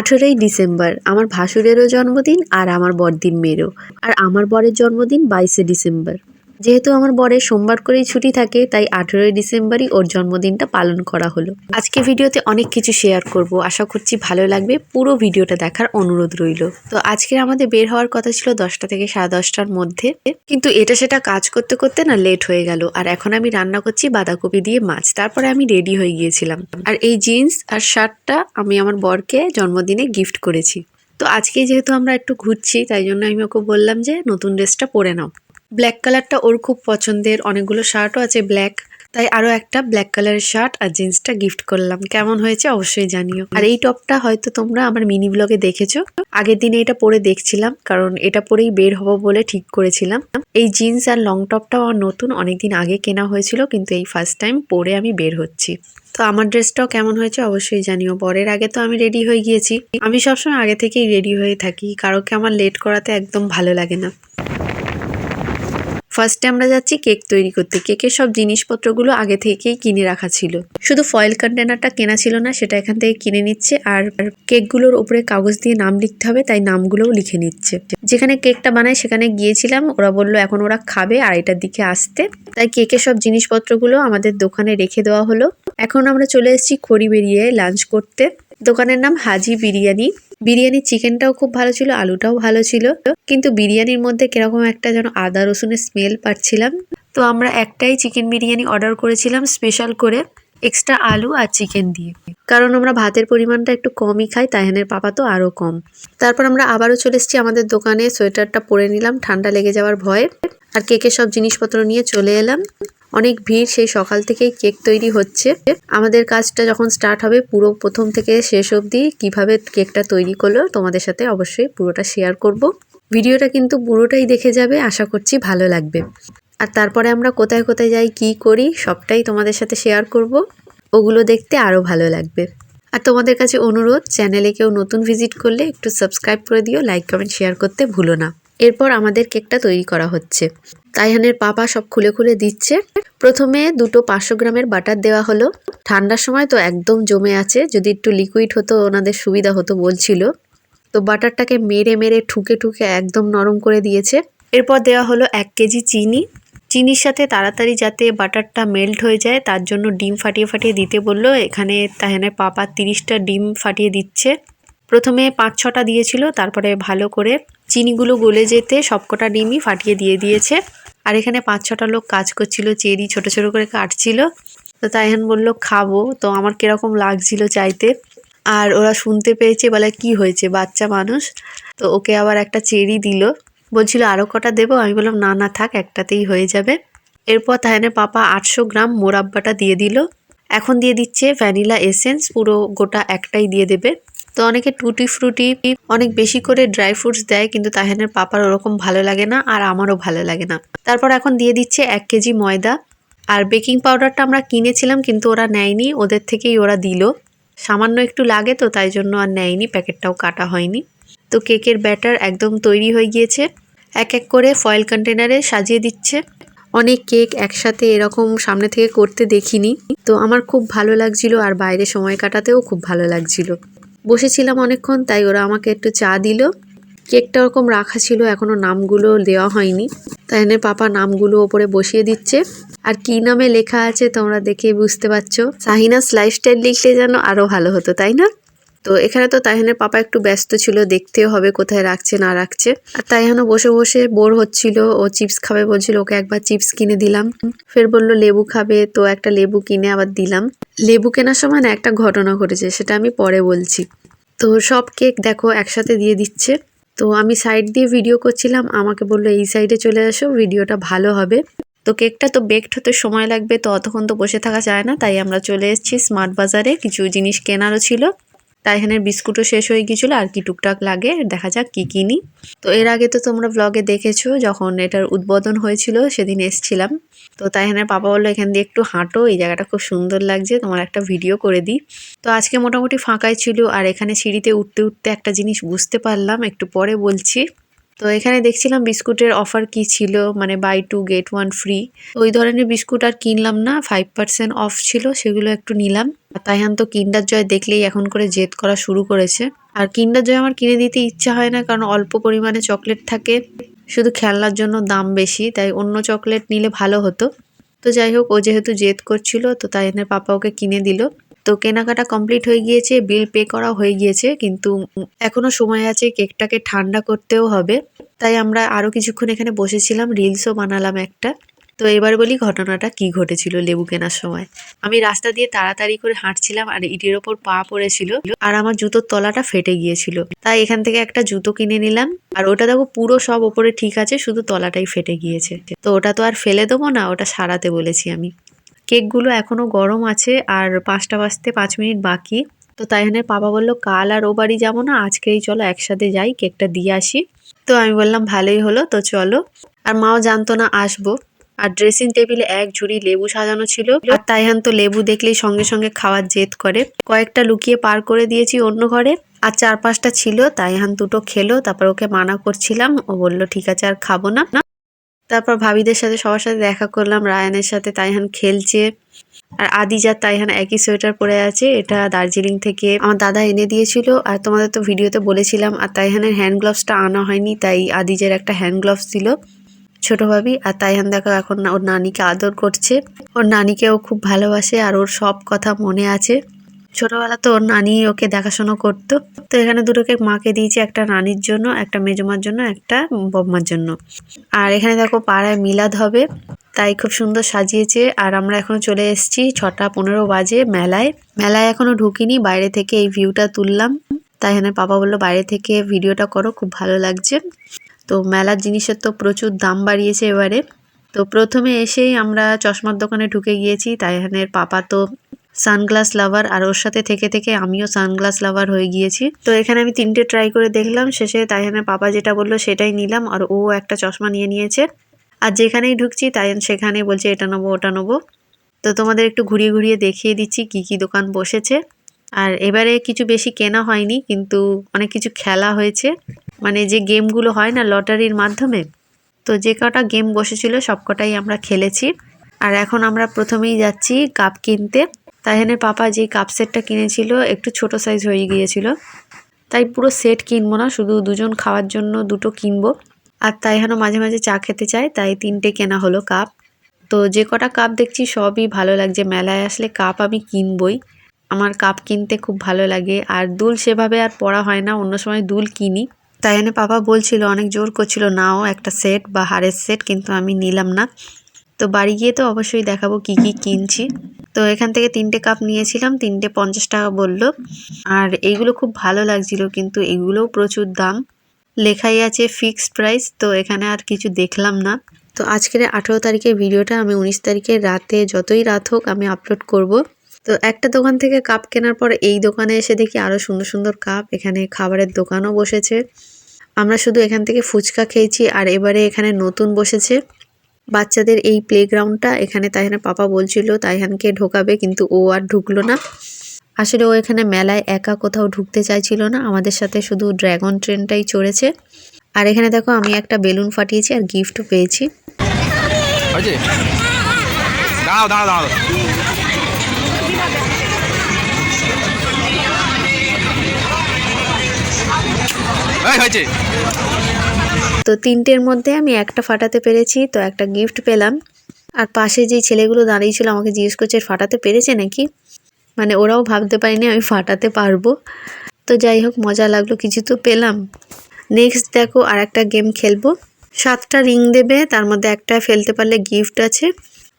আঠেরোই ডিসেম্বর, আমার ভাসুরেরও জন্মদিন আর আমার বড়দিন মেয়েরও। আর আমার বরের জন্মদিন বাইশে ডিসেম্বর। যেহেতু আমার বরের সোমবার করেই ছুটি থাকে, তাই আঠেরোই ডিসেম্বরই ওর জন্মদিনটা পালন করা হলো। আজকে ভিডিওতে অনেক কিছু শেয়ার করব। আশা করছি ভালো লাগবে। পুরো ভিডিওটা দেখার অনুরোধ রইল। তো আজকে আমাদের বের হওয়ার কথা ছিল দশটা থেকে সাড়ে দশটার মধ্যে। কিন্তু এটা সেটা কাজ করতে করতে না লেট হয়ে গেল। আর এখন আমি রান্না করছি বাঁধাকপি দিয়ে মাছ। তারপরে আমি রেডি হয়ে গিয়েছিলাম। আর এই জিন্স আর শার্টটা আমি আমার বরকে জন্মদিনে গিফট করেছি। তো আজকে যেহেতু আমরা একটু ঘুরছি, তাই জন্য আমি ওকে বললাম যে নতুন ড্রেসটা পরে নাও। ব্ল্যাক কালারটা ওর খুব পছন্দের। অনেকগুলো শার্টও আছে ব্ল্যাক তাই আরও একটা ব্ল্যাক কালারের শার্ট আর জিন্সটা গিফট করলাম। কেমন হয়েছে অবশ্যই জানিও। আর এই টপটা হয়তো তোমরা আমার মিনি ব্লগে দেখেছ। আগের দিনে এটা পরে দেখছিলাম, কারণ এটা পরেই বের হব বলে ঠিক করেছিলাম। এই জিন্স আর লং টপটাও আমার নতুন, অনেকদিন আগে কেনা হয়েছিল, কিন্তু এই ফার্স্ট টাইম পরে আমি বের হচ্ছি। তো আমার ড্রেসটাও কেমন হয়েছে অবশ্যই জানিও। বরের আগে তো আমি রেডি হয়ে গিয়েছি। আমি সবসময় আগে থেকেই রেডি হয়ে থাকি। কারোকে আমার লেট করাতে একদম ভালো লাগে না। ফার্স্টে আমরা যাচ্ছি কেক তৈরি করতে। কেকের সব জিনিসপত্রগুলো আগে থেকেই কিনে রাখা ছিল। শুধু ফয়েল কন্টেনারটা কেনা ছিল না, সেটা এখান থেকে কিনে নিচ্ছে আর কেকগুলোর উপরে কাগজ দিয়ে নাম লিখতে হবে, তাই নামগুলোও লিখে নিচ্ছে। যেখানে কেকটা বানায় সেখানে গিয়েছিলাম, ওরা বলল, এখন ওরা খাবে আড়াইটার দিকে আসতে। তাই কেকের সব জিনিসপত্রগুলো আমাদের দোকানে রেখে দেওয়া হলো। এখন আমরা চলে এসেছি খড়ি বেরিয়ে লাঞ্চ করতে। দোকানের নাম হাজি বিরিয়ানি। বিরিয়ানির চিকেনটাও খুব ভালো ছিল, আলুটাও ভালো ছিল। কিন্তু বিরিয়ানির মধ্যে কীরকম একটা যেন আদা রসুনের স্মেল পাচ্ছিলাম। তো আমরা একটাই চিকেন বিরিয়ানি অর্ডার করেছিলাম স্পেশাল করে এক্সট্রা আলু আর চিকেন দিয়ে। কারণ আমরা ভাতের পরিমাণটা একটু কমই খাই, তাইহানের পাপা তো আরও কম। তারপর আমরা আবারও চলে এসেছি আমাদের দোকানে, সোয়েটারটা পরে নিলাম, ঠান্ডা লেগে যাওয়ার ভয়ে। আর কেকের সব জিনিসপত্র নিয়ে চলে এলাম। অনেক ভিড়, সেই সকাল থেকেই কেক তৈরি হচ্ছে। আমাদের কাজটা যখন স্টার্ট হবে, পুরো প্রথম থেকে শেষ অবধি কীভাবে কেকটা তৈরি করল তোমাদের সাথে অবশ্যই পুরোটা শেয়ার করব। ভিডিওটা কিন্তু পুরোটাই দেখে যাবে, আশা করছি ভালো লাগবে। আর তারপরে আমরা কোথায় কোথায় যাই, কি করি, সবটাই তোমাদের সাথে শেয়ার করব। ওগুলো দেখতে আরও ভালো লাগবে। আর তোমাদের কাছে অনুরোধ চ্যানেলে কেউ নতুন ভিজিট করলে একটু সাবস্ক্রাইব করে দিও লাইক কমেন্ট শেয়ার করতে ভুলো না। এরপর আমাদের কেকটা তৈরি করা হচ্ছে। তাইহানের পাপা সব খুলে খুলে দিচ্ছে। প্রথমে দুটো পাঁচশো গ্রামের বাটার দেওয়া হলো। ঠান্ডার সময় তো একদম জমে আছে, যদি একটু লিকুইড হতো, ওনাদের সুবিধা হতো বলছিল। তো বাটারটাকে মেরে মেরে ঠুকে ঠুকে একদম নরম করে দিয়েছে। এরপর দেওয়া হলো এক কেজি চিনি। চিনির সাথে তাড়াতাড়ি যাতে বাটারটা মেল্ট হয়ে যায়, তার জন্য ডিম ফাটিয়ে ফাটিয়ে দিতে বলল। এখানে তাহেনের পাপা তিরিশটা ডিম ফাটিয়ে দিচ্ছে। প্রথমে পাঁচ ছটা দিয়েছিল, তারপরে ভালো করে চিনিগুলো গলে যেতে সবকটা ডিমই ফাটিয়ে দিয়ে দিয়েছে। আর এখানে পাঁচ ছটা লোক কাজ করছিল, চেরি ছোট ছোট করে কাটছিল। তো তাইহান বলল, খাব। তো আমার কীরকম লাগছিল চাইতে। আর ওরা শুনতে পেয়েছে, বলে, কি হয়েছে, বাচ্চা মানুষ? তো ওকে আবার একটা চেরি দিল। বলছিল আরও কটা দেবো? আমি বললাম, না না, থাক, একটাতেই হয়ে যাবে। এরপর তাহানের পাপা আটশো গ্রাম মোরাব্বাটা দিয়ে দিল। এখন দিয়ে দিচ্ছে ভ্যানিলা এসেন্স, পুরো গোটা একটাই দিয়ে দেবে। তো অনেকে টুটি ফ্রুটি অনেক বেশি করে ড্রাই ফ্রুটস দেয়, কিন্তু তাহেনের পাপার ওরকম ভালো লাগে না আর আমারও ভালো লাগে না। তারপর এখন দিয়ে দিচ্ছে এক কেজি ময়দা। আর বেকিং পাউডারটা আমরা কিনেছিলাম, কিন্তু ওরা নেয়নি, ওদের থেকেই ওরা দিল। সামান্য একটু লাগে তো, তাই জন্য আর নেয়নি, প্যাকেটটাও কাটা হয়নি। তো কেকের ব্যাটার একদম তৈরি হয়ে গিয়েছে। এক এক করে ফয়েল কন্টেনারে সাজিয়ে দিচ্ছে। অনেক কেক একসাথে এরকম সামনে থেকে করতে দেখিনি। তো আমার খুব ভালো লাগছিল, আর বাইরে সময় কাটাতেও খুব ভালো লাগছিল। বসেছিলাম অনেকক্ষণ, তাই ওরা আমাকে একটু চা দিল। কেকটা ওরকম রাখা ছিল এখনও নামগুলো দেওয়া হয়নি। তাই এনে পাপা নামগুলো ওপরে বসিয়ে দিচ্ছে। আর কি নামে লেখা আছে তোমরা দেখে বুঝতে পারছ। সাহিনাস লাইফস্টাইল লিখলে যেন আরও ভালো হতো, তাই না? তো এখানে তো তাইহানের পাপা একটু ব্যস্ত ছিল, দেখতেও হবে কোথায় রাখছে, না রাখছে। আর তাইহানও বসে বসে বোর হচ্ছিল, ও চিপস খাবে বলছিল, ওকে একবার চিপস কিনে দিলাম। ফের বলল, লেবু খাবে, তো একটা লেবু কিনে আবার দিলাম। লেবু কেনার সময় না একটা ঘটনা ঘটেছে, সেটা আমি পরে বলছি। তো সব কেক দেখো একসাথে দিয়ে দিচ্ছে। তো আমি সাইড দিয়ে ভিডিও করছিলাম, আমাকে বলল, এই সাইডে চলে আসো ভিডিওটা ভালো হবে। তো কেকটা তো বেকড হতে সময় লাগবে, তো অতক্ষণ তো বসে থাকা যায় না, তাই আমরা চলে এসেছি স্মার্ট বাজারে, কিছু জিনিস কেনারও ছিল। তাই এখানে বিস্কুটও শেষ হয়ে গিয়েছিল, আর কি টুকটাক লাগে, দেখা যাক কী কিনি। তো এর আগে তো তোমরা ব্লগে দেখেছ, যখন এটার উদ্বোধন হয়েছিল, সেদিন এসছিলাম। তো তাই এখানে পাপা বলল, এখান দিয়ে একটু হাঁটো, এই জায়গাটা খুব সুন্দর লাগছে, তোমার একটা ভিডিও করে দিই। তো আজকে মোটামুটি ফাঁকাই ছিল, আর এখানে সিঁড়িতে উঠতে উঠতে একটা জিনিস বুঝতে পারলাম, একটু পরে বলছি। তো এখানে দেখছিলাম বিস্কুটের অফার কি ছিল মানে buy two get one free ওই ধরনের বিস্কুট আর কিনলাম না ফাইভ পার্সেন্ট অফ ছিল, সেগুলো একটু নিলাম। তাইহান তো কিন্ডার জয় দেখলেই এখন করে জেদ করা শুরু করেছে। আর কিন্ডার জয় আমার কিনে দিতে ইচ্ছা হয় না, কারণ অল্প পরিমাণে চকলেট থাকে। শুধু খেলনার জন্য দাম বেশি, তাই অন্য চকলেট নিলে ভালো হতো। তো যাই হোক, ও যেহেতু জেদ করছিল, তো তাইহানের পাপা ওকে কিনে দিল। তো কেনাকাটা কমপ্লিট হয়ে গিয়েছে, বিল পে করা হয়ে গিয়েছে, কিন্তু এখনও সময় আছে কেকটাকে ঠান্ডা করতেও হবে। তাই আমরা আরও কিছুক্ষণ এখানে বসেছিলাম, রিলসও বানালাম একটা। তো এবার বলি ঘটনাটা কি ঘটেছিল লেবু কেনার সময়। আমি রাস্তা দিয়ে তাড়াতাড়ি করে হাঁটছিলাম আর ইটের ওপর পা পড়েছিল আর আমার জুতোর তলাটা ফেটে গিয়েছিল। তাই এখান থেকে একটা জুতো কিনে নিলাম আর ওটা দেখো পুরো সব ওপরে ঠিক আছে, শুধু তলাটাই ফেটে গিয়েছে। তো ওটা তো আর ফেলে দেবো না, ওটা সারাতে বলেছি আমি। কেকগুলো এখনও গরম আছে আর পাঁচটা বাজতে পাঁচ মিনিট বাকি। তো তাইহানের পাপা বলল, কাল আর ও বাড়ি যাব না, আজকেই চলো একসাথে যাই, কেকটা দিয়ে আসি। তো আমি বললাম, ভালোই হলো, তো চলো। আর মাও জানতো না, আসব। আর ড্রেসিং টেবিলে এক ঝুড়ি লেবু সাজানো ছিল। আর তাইহান তো লেবু দেখলেই সঙ্গে সঙ্গে খাওয়ার জেদ করে। কয়েকটা লুকিয়ে পার করে দিয়েছি অন্য ঘরে। আর চার পাঁচটা ছিল, তাইহান দুটো খেলো, তারপর ওকে মানা করছিলাম। ও বলল, ঠিক আছে, আর খাব না। তারপর ভাবিদের সাথে সবার সাথে দেখা করলাম, রায়ানের সাথে তাইহান খেলছে। আর আদিজার তাইহান একই সোয়েটার পরে আছে, এটা দার্জিলিং থেকে। আমার দাদা এনে দিয়েছিল, আর তোমাদের তো ভিডিওতে বলেছিলাম, আর তাইহানের হ্যান্ড গ্লাভসটা আনা হয়নি, তাই আদিজের একটা হ্যান্ড গ্লাভস দিল ছোট ভাবি। আর তাইহান দেখো এখন ওর নানিকে আদর করছে। ওর নানিকেও খুব ভালোবাসে, আর ওর সব কথা মনে আছে। ছোটবেলা তো ওর নানি ওকে দেখাশোনা করতো। তো এখানে দুটোকে মাকে দিয়েছি, একটা নানির জন্য, একটা মেজমার জন্য, একটা বম্মার জন্য। আর এখানে দেখো পাড়ায় মিলাদ হবে, তাই খুব সুন্দর সাজিয়েছে। আর আমরা এখনও চলে এসেছি ছটা পনেরো বাজে মেলায়। মেলায় এখনও ঢুকিনি, বাইরে থেকে এই ভিউটা তুললাম। তাই এখানে পাপা বলল, বাইরে থেকে ভিডিওটা করো, খুব ভালো লাগছে। তো মেলার জিনিসের তো প্রচুর দাম বাড়িয়েছে এবারে। তো প্রথমে এসেই আমরা চশমার দোকানে ঢুকে গিয়েছি তাইহানের পাপা তো সানগ্লাস লাভার আর ওর সাথে থেকে থেকে আমিও সানগ্লাস লাভার হয়ে গিয়েছি। তো এখানে আমি তিনটে ট্রাই করে দেখলাম, শেষে তাইহানের পাপা যেটা বলল সেটাই নিলাম আর ও একটা চশমা নিয়ে নিয়েছে। আর যেখানেই ঢুকছি তাইহান সেখানেই বলছে, এটা নেব, ওটা নেব। তো তোমাদের একটু ঘুরিয়ে ঘুরিয়ে দেখিয়ে দিচ্ছি কি কি দোকান বসেছে। আর এবারে কিছু বেশি কেনা হয়নি, কিন্তু অনেক কিছু খেলা হয়েছে। মানে যে গেমগুলো হয় না লটারির মাধ্যমে, তো যে কটা গেম বসেছিল সব কটাই আমরা খেলেছি। আর এখন আমরা প্রথমেই যাচ্ছি কাপ কিনতে। তাইহানের পাপা যে কাপ সেটটা কিনেছিল একটু ছোট সাইজ হয়ে গিয়েছিল। তাই পুরো সেট কিনবো না, শুধু দুজন খাওয়ার জন্য দুটো কিনবো। আর তাইহানও মাঝে মাঝে চা খেতে চায়, তাই তিনটে কেনা হলো কাপ। তো যে কটা কাপ দেখছি সবই ভালো লাগছে, মেলায় আসলে কাপ আমি কিনবই। আমার কাপ কিনতে খুব ভালো লাগে, আর দুল সেভাবে আর পড়া হয় না, অন্য সময় দুল কিনি। তাই এনে পাপা বলছিল, অনেক জোর করছিল, নাও একটা সেট বা হারের সেট, কিন্তু আমি নিলাম না। তো বাড়ি গিয়ে তো অবশ্যই দেখাবো কি কি কিনছি। তো এখান থেকে তিনটে কাপ নিয়েছিলাম, তিনটে পঞ্চাশ টাকা বলল। আর এইগুলো খুব ভালো লাগছিল কিন্তু এগুলোও প্রচুর দাম। লেখাই আছে ফিক্সড প্রাইস, তো এখানে আর কিছু দেখলাম না। তো আজকের আঠেরো তারিখের ভিডিওটা আমি উনিশ তারিখের রাতে যতই রাত হোক আমি আপলোড করব। তো একটা দোকান থেকে কাপ কেনার পর এই দোকানে এসে দেখি আরও সুন্দর সুন্দর কাপ, এখানে খাবারের দোকানও বসেছে। আমরা শুধু এখান থেকে ফুচকা খেয়েছি আর এবারে এখানে নতুন বসেছে। বাচ্চাদের এই প্লেগ্রাউন্ডটা এখানে তাইহানের পাপা বলছিল, তাইহানকে ঢোকাবে, কিন্তু ও আর ঢুকলো না। আসলে ও এখানে মেলায় একা কোথাও ঢুকতে চাইছিল না, আমাদের সাথে শুধু ড্রাগন ট্রেনটাই চড়েছে। আর এখানে দেখো, আমি একটা বেলুন ফাটিয়েছি আর গিফটও পেয়েছি। হয়েছে। তো তিনটের মধ্যে আমি একটা ফাটাতে পেরেছি, তো একটা গিফট পেলাম। আর পাশে যেই ছেলেগুলো দাঁড়িয়েছিল আমাকে জিজ্ঞেস করছে ফাটাতে পেরেছে নাকি? মানে ওরাও ভাবতে পারিনি আমি ফাটাতে পারব। তো যাই হোক, মজা লাগল, কিছু তো পেলাম। নেক্সট দেখো আর একটা গেম খেলব। সাতটা রিং দেবে, তার মধ্যে একটা ফেলতে পারলে গিফট আছে।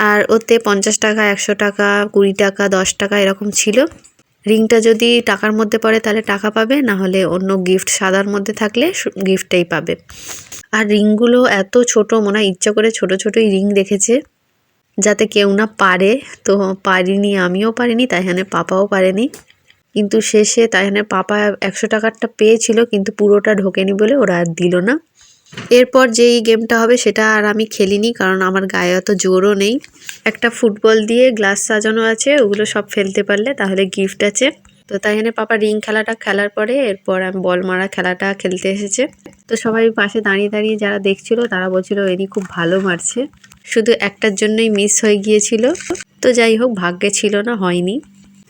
আর ওতে পঞ্চাশ টাকা, একশো টাকা, কুড়ি টাকা, দশ টাকা এরকম ছিল। রিংটা যদি টাকার মধ্যে পড়ে তাহলে টাকা পাবে, না হলে অন্য গিফট সাদার মধ্যে থাকলে গিফটটাই পাবে। আর রিংগুলো এত ছোট, মনে হয় ইচ্ছা করে ছোট ছোটই রিং রেখেছে, যাতে কেউ না পারে। তো পারিনি, আমিও পারিনি, তাইহানের পাপাও পারেনি। কিন্তু শেষে তাইহানের পাপা একশো টাকারটা পেয়েছিল, কিন্তু পুরোটা ঢোকেনি বলে ওরা আর দিল না। এরপর যেই গেমটা হবে সেটা আর আমি খেলিনি, কারণ আমার গায়ে অত জোরও নেই। একটা ফুটবল দিয়ে গ্লাস সাজানো আছে, ওগুলো সব ফেলতে পারলে তাহলে গিফট আছে। তো তাই এনে পাপা রিং খেলাটা খেলার পরে এরপর আমি বল মারা খেলাটা খেলতে এসেছে। তো সবাই পাশে দাঁড়িয়ে দাঁড়িয়ে যারা দেখছিল তারা বলছিল এনি খুব ভালো মারছে। শুধু একটার জন্যই মিস হয়ে গিয়েছিল। তো যাই হোক, ভাগ্যে ছিল না, হয়নি।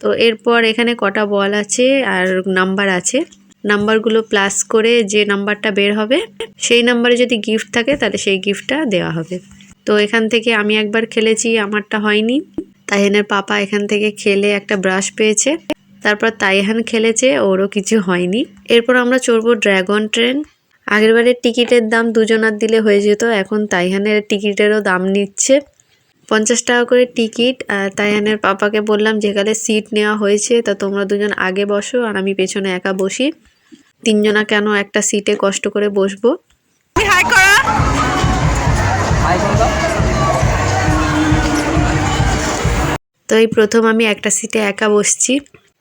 তো এরপর এখানে কটা বল আছে আর নাম্বার আছে। নাম্বারগুলো প্লাস করে যে নাম্বারটা বের হবে, সেই নাম্বারে যদি গিফট থাকে তাহলে সেই গিফটটা দেওয়া হবে। তো এখান থেকে আমি একবার খেলেছি, আমারটা হয়নি। তাইহানের পাপা এখান থেকে খেলে একটা ব্রাশ পেয়েছে। তারপর তাইহান খেলেছে ওরও কিছু হয়নি। এরপর আমরা চড়বো ড্রাগন ট্রেন। আগেরবারের টিকিটের দাম দুজনার দিলে হয়ে যেত এখন তাইহানের টিকিটেরও দাম নিচ্ছে। পঞ্চাশ টাকা করে টিকিট আর তাইহানের পাপাকে বললাম যেখানে সিট নেওয়া হয়েছে তা তোমরা দুজন আগে বসো আর আমি পেছনে একা বসি। তিনজনা কেন একটা সিটে কষ্ট করে বসবো? তো এই প্রথম আমি একটা সিটে একা বসছি।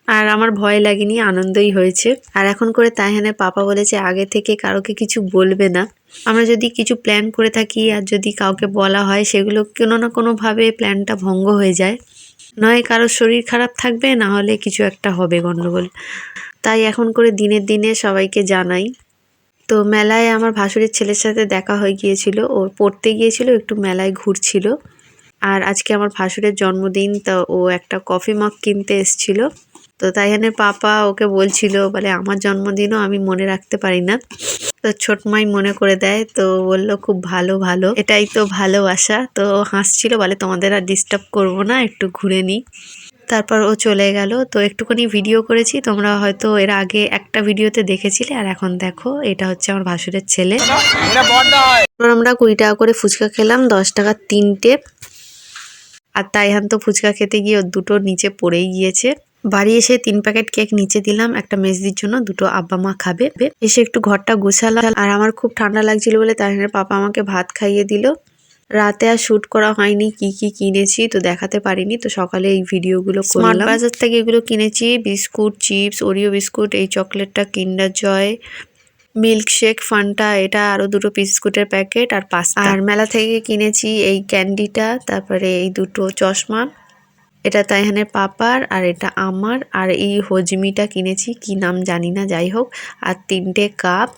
আর আমার ভয় লাগেনি, আনন্দই হয়েছে। আর এখন করে তাইহানের পাপা বলেছে, আগে থেকে কারোকে কিছু বলবে না। আমরা যদি কিছু প্ল্যান করে থাকি আর যদি কাউকে বলা হয়, সেগুলো কোনো না কোনোভাবে প্ল্যানটা ভঙ্গ হয়ে যায়। নয় কারোর শরীর খারাপ থাকবে, না হলে কিছু একটা হবে গন্ডগোল। তাই এখন করে দিনের দিনে সবাইকে জানাই। তো মেলায় আমার ভাসুরের ছেলের সাথে দেখা হয়ে গিয়েছিল। ও পড়তে গিয়েছিল, একটু মেলায় ঘুরছিল। আর আজকে আমার ভাসুরের জন্মদিন, তো ও একটা কফি মগ কিনতে এসছিল। তো তাইহানের পাপা ওকে বলছিল, বলে আমার জন্মদিনও আমি মনে রাখতে পারি না। তো ছোট মাই মনে করে দেয়, তো বলল, খুব ভালো ভালো। এটাই তো ভালোবাসা। তো হাসছিল, বলে, তোমাদের আর ডিস্টার্ব করব না, একটু ঘুরে নিই তারপর ও চলে গেল। তো একটুখানি ভিডিও করেছি, তোমরা হয়তো এর আগে একটা ভিডিওতে দেখেছিলে, আর এখন দেখো, এটা হচ্ছে আমার ভাসুরের ছেলে। আমরা কুড়ি টাকা করে ফুচকা খেলাম, দশ টাকা তিনটে। আর তাইহান তো ফুচকা খেতে গিয়ে ওর দুটো নিচে পড়েই গিয়েছে। বাড়ি এসে তিন প্যাকেট কেক নিচে দিলাম, একটা মেজদির জন্য, দুটো আব্বা মা খাবে। এসে একটু ঘরটা গুছালাম, আর আমার খুব ঠান্ডা লাগছিল বলে তাইহানের পাপা আমাকে ভাত খাইয়ে দিল। রাতে আর শ্যুট করা হয়নি, কি কি কিনেছি তো দেখাতে পারিনি, তো সকালে এই ভিডিওগুলো স্মার্ট বাজার থেকে এগুলো কিনেছি, বিস্কুট, চিপস ওরিও বিস্কুট, এই চকলেটটা, কিন্ডার জয়, মিল্কশেক ফান্টা এটা আরও দুটো বিস্কুটের প্যাকেট আর পাস্তা। আর মেলা থেকে কিনেছি এই ক্যান্ডিটা, তারপরে এই দুটো চশমা। এটা তাইহানের পাপার, আর এটা আমার, আর এই হজমিটা কিনেছি, কি নাম জানি না, যাই হোক। আর তিনটে কাপ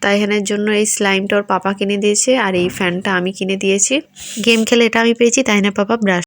তাইহানের জন্য এই স্লাইমটা ওর পাপা কিনে দিয়েছে, আর এই ফ্যানটা আমি কিনে দিয়েছি। গেম খেলে এটা আমি পেয়েছি, তাইহানের পাপা ব্রাশ।